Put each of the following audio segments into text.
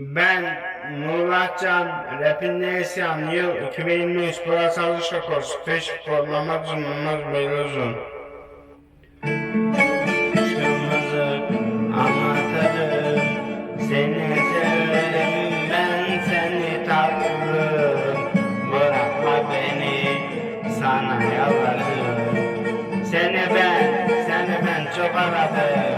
Ben Nurullah Can, Rapin Nesyan, yıl 2023, Burası Alışka Kursu, Teşvik Kodlama Düzmümüz Beyluzun. Seni sevdim ben seni tatlı, bırakma beni, sana yalvarırım. Seni ben, seni ben çok aradım.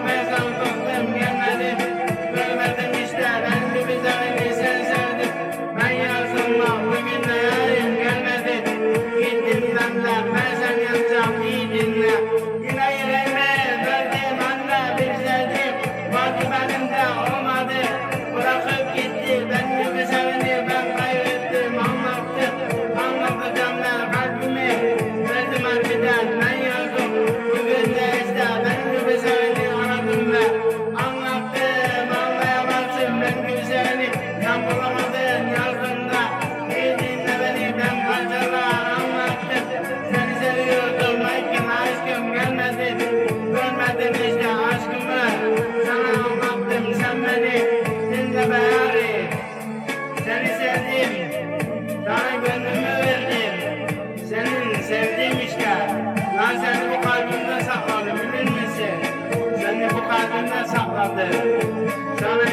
verdade, né? Sana